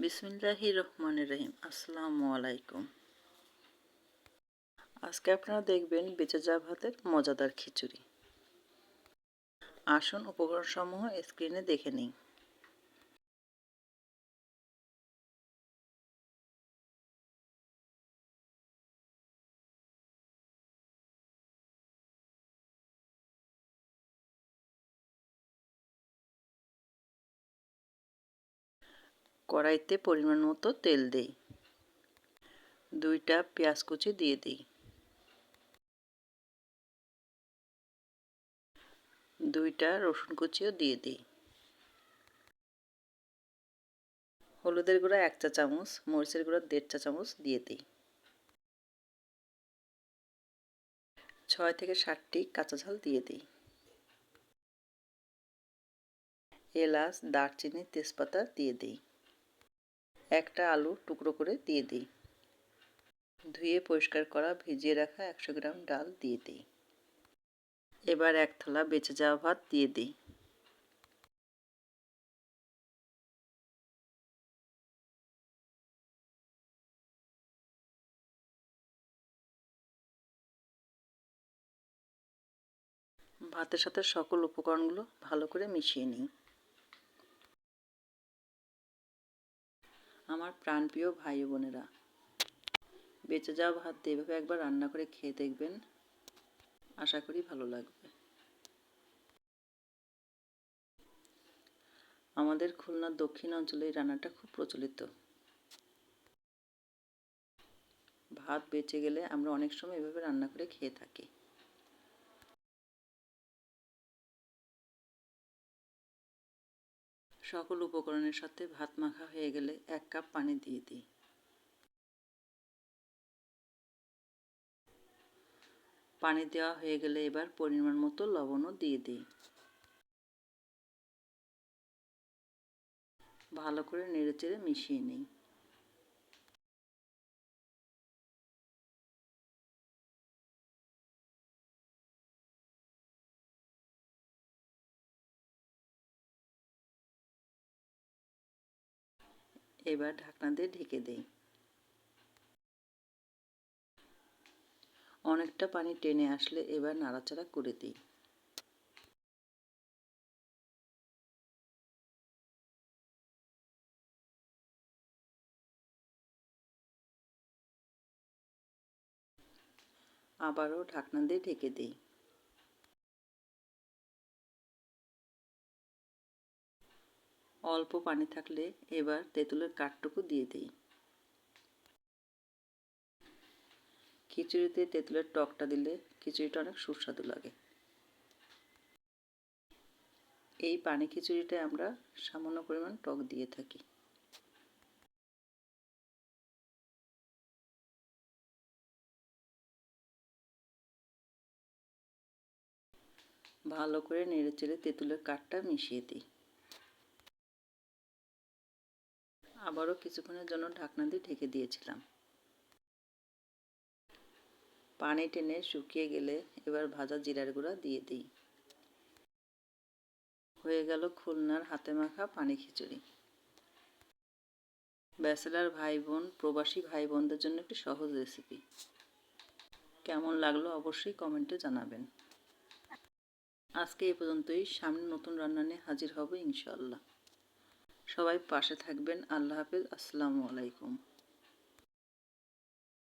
বিসমিল্লাহি রহমান রহিম আসসালামু আলাইকুম। আজকে আপনারা দেখবেন বেঁচে যা ভাতের মজাদার খিচুড়ি। আসুন উপকরণসমূহ স্ক্রিনে দেখে নিই। কড়াইতে পরিমাণ মতো তেল দেই। দুইটা পেঁয়াজ কুচি দিয়ে দিই। দুইটা রসুন কুচিও দিয়ে দিই। হলুদের গুঁড়া এক চা চামচ, মরিচের গুঁড়া দেড় চা চামচ দিয়ে দিই। ছয় থেকে ষাটটি কাঁচা ঝাল দিয়ে দিই। এলাচ, দারচিনি, তেজপাতা দিয়ে দিই। একটা আলু টুকরো করে দিয়ে দিই। ধুয়ে পরিষ্কার করা, ভিজিয়ে রাখা একশো গ্রাম ডাল দিয়ে দিই। এবার এক থালা বেঁচে যাওয়া ভাত দিয়ে দিই। ভাতের সাথে সকল উপকরণগুলো ভালো করে মিশিয়ে নিই। আমার প্রাণপ্রিয় ভাই বোনেরা। বেঁচে যাওয়া ভাত এভাবে একবার রান্না করে খেয়ে দেখবেন। আশা করি ভালো লাগবে। আমাদের খুলনার দক্ষিণ অঞ্চলে এই রান্নাটা খুব প্রচলিত। ভাত বেঁচে গেলে আমরা অনেক সময় এভাবে রান্না করে খেয়ে থাকি। সকল উপকরণের সাথে ভাত মাখা হয়ে গেলে এক কাপ পানি দিয়ে দিই। পানি দেওয়া হয়ে গেলে এবার পরিমাণ মতো লবণও দিয়ে দিই। ভালো করে নেড়ে চেড়ে মিশিয়ে নিই। এবার ঢাকনা দিয়ে ঢেকে দেই। অনেকটা পানি টেনে আসলে এবার নাড়াচাড়া করে দিই। আবারও ঢাকনা দিয়ে ঢেকে দিই। অল্প পানি থাকলে এবার তেঁতুলের কাঠটুকু দিয়ে দিই। খিচুড়িতে তেঁতুলের টকটা দিলে খিচুড়িটা অনেক সুস্বাদু লাগে। এই পানি খিচুড়িটায় আমরা সামান্য পরিমাণ টক দিয়ে থাকি। ভালো করে নেড়ে চেড়ে তেঁতুলের কাঠটা মিশিয়ে দিই। আবারও কিছুক্ষণের জন্য ঢাকনা দিয়ে ঢেকে দিয়েছিলাম। পানি টেনে শুকিয়ে গেলে এবার ভাজা জিরার গুঁড়া দিয়ে দিই। হয়ে গেল খুলনার হাতে মাখা পানি খিচুড়ি। ব্যাচেলার ভাই বোন প্রবাসী ভাই বোনদের জন্য একটি সহজ রেসিপি কেমন লাগল অবশ্যই কমেন্টে জানাবেন। আজকে এই পর্যন্তই। সামনে নতুন রান্না নিয়ে হাজির হব ইনশাল্লাহ সবাই পাশে থাকবেন। আল্লাহ হাফিজ। আসসালামু আলাইকুম।